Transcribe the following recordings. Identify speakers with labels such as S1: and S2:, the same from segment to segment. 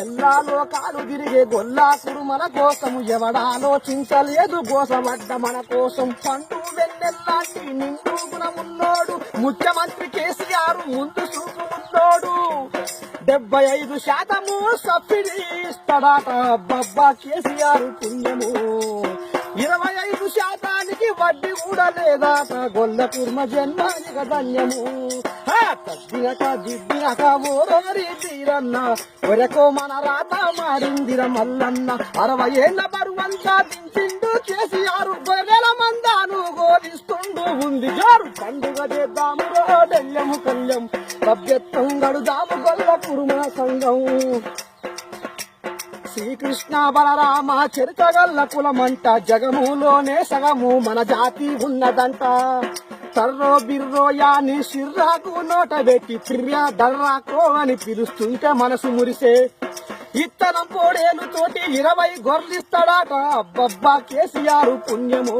S1: ఎల్లా లోకాలు తిరిగే గొల్లాసుడు మన కోసం ఎవడాలోచించలేదు గోసపడ్డ మన కోసం. పండు వెన్నెల్లాంటి నిండు గుణమున్నోడు ముఖ్యమంత్రి కేసీఆర్ ముందు చూపు డెబ్బై ఐదు శాతము సబ్సిడీ ఇస్తాడట బబ్బా కేసీఆర్ పుణ్యము. ఇరవై ఐదు శాతానికి వడ్డీ కూడా లేదాట గొల్ల కుర్మ జన్మానిక ధన్యము. హా, తగ్గినక దిద్దినక తీరన్న ఒరకో మన రాత మారిందిర మల్లన్న అరవై ఏళ్ళ బరువంతా దించిండు కేసీఆర్ గొర్రెల మందాను గోలిస్తుండు ఉంది జోరు పండుగ చేద్దాము రోడెల్లము కళ్యం సభ్యత్వం గడుదాము గొల్ల కురుమ సంఘం శ్రీకృష్ణ బలరామ చరితగల్ల కులమంట జగములోనే సగము మన జాతి ఉన్నదంట. తర్రో బిర్రో యాని సిర్రాకు నోట పెట్టి తిర్యా దర్రాకో అని పిలుస్తుంటే మనసు మురిసే. ఇత్తనం పోడేలు తోటి ఇరవై గొర్రెలిస్తాడాట అబ్బబ్బా కేసీఆర్ పుణ్యము.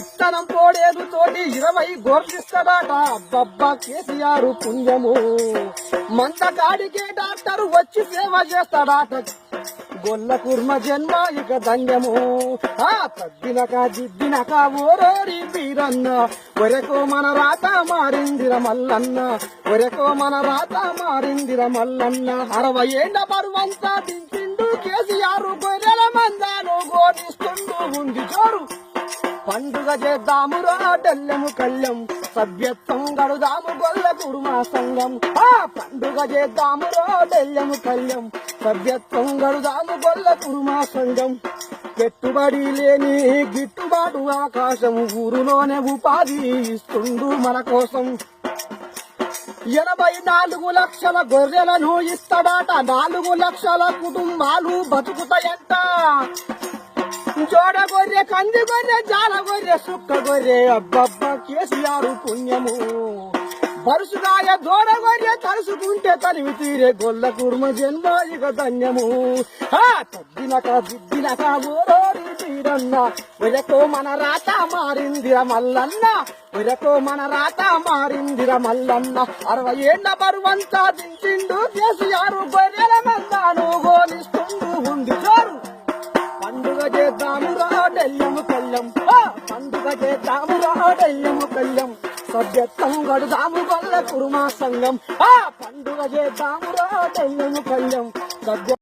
S1: ఇత్తనం పోడేలు తోటి ఇరవై గొర్రెలిస్తాడాట అబ్బబ్బా కేసీఆర్ పుణ్యము. మంద కాడికే డాక్టర్ వచ్చి సేవ చేస్తాడాట. గొల్ల కుర్మ జన్మ ఇక ధన్యము ఆ తగ్గినక దిద్దినక ఓరోరి వీరన్న ఒరెకో మన రాత మారిందిర మల్లన్న. ఒరెకో మన రాత మారిందిర మల్లన్న. అరవై ఏళ్ళ పరువంతా దించిండు కేసీఆర్ గొర్రెల మందాను గోడిస్తుండు ఉంది చోరు పండుగ చేద్దాము రోడెల్లెము కళ్ళెం. సభ్యత్వం గడుదాము గొల్ల కుడుమా సంఘం ఆ పండుగ చేద్దాము రోడెల్లెము కళ్ళెం. సభ్యత్వం గడుదాము గొల్ల కురుమా సంఘం. పెట్టుబడి లేని గిట్టుబాటు ఆకాశం ఊరులోనే ఉపాధి ఇస్తుండు మన కోసం. ఎనభై నాలుగు లక్షల గొర్రెలను ఇస్తాడట నాలుగు లక్షల కుటుంబాలు బతుకుతాయంట. జోడ గొర్రె కంది గొర్రె జాల గొర్రె సుక్క గొర్రె అబ్బబ్బ కేసీఆర్ పుణ్యము. పరుసుగాయ దూర గొర్రె తలుసుకుంటే తనివి తీరే గొల్ల కుర్మ జన్మ ఇక ధన్యము. ఆ దిద్దినక ఓరోరి తీరన్న వెలకో మన రాత మారిందిర మల్లన్న వెలకో మన రాత మారిందిర మల్లన్న. అరవై ఏళ్ళ బరువంతా దించిండు కేసీఆర్ గొర్రెల మందాను గోలిస్తుండు ఉంది చోరు పండుగ చేద్దాము రాడెల్లము కళ్ళం. పండుగ చేద్దాము రాడెల్లము కళ్ళం. సభ్యత్వం గడుదాము గొల్ల కురుమా సంఘం. ఆ పండుగ చేద్దాము రాడెల్లము కళ్ళం సభ్య